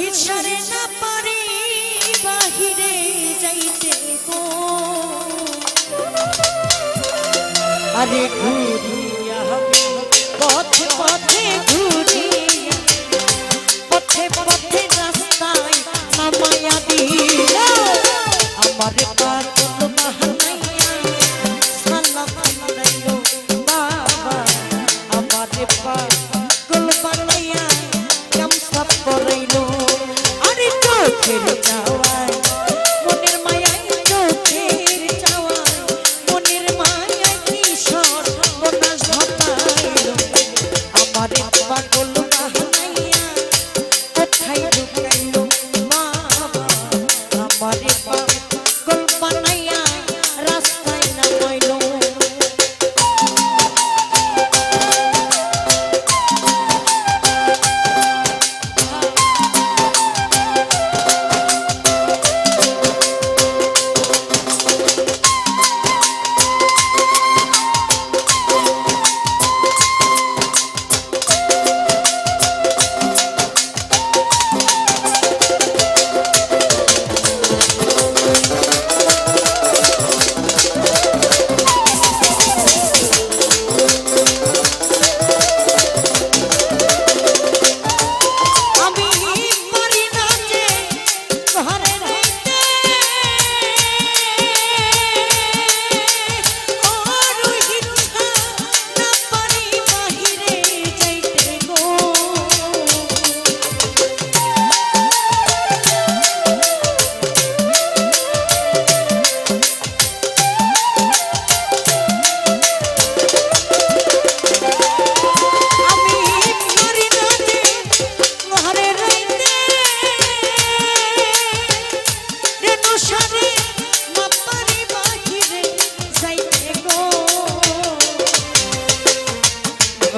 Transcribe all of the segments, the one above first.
সংসারে না পারি বাহিরে যাইতে গো আরে ঘুরিয়া পথে পথে ঘুরিয়া, পথে পথে রাস্তায় নামায়া দিল। আমার পার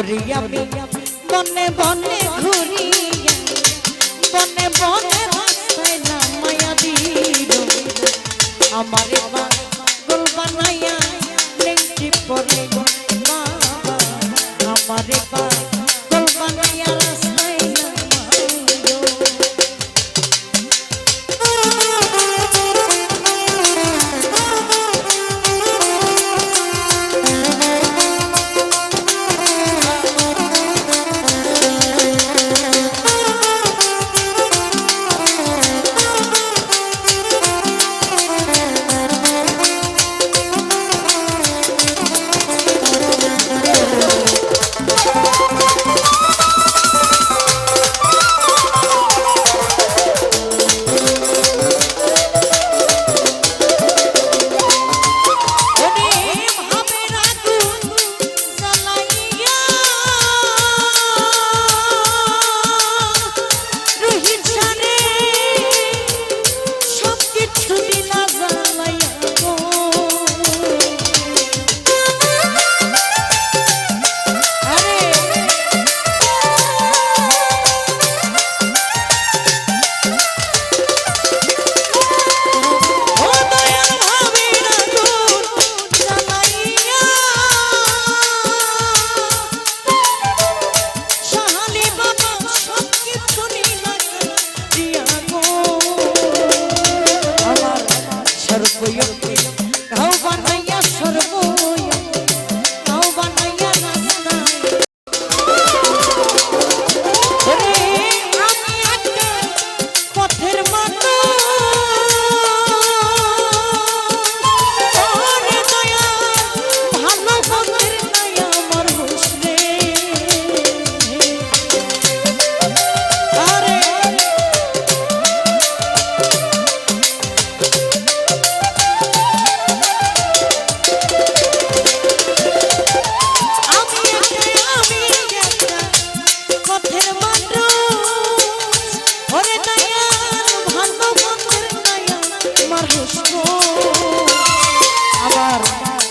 ওরে আমি বনে বনে ঘুরিয়া বনে বনে দিল। আমার বানাইয়া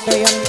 Yeah.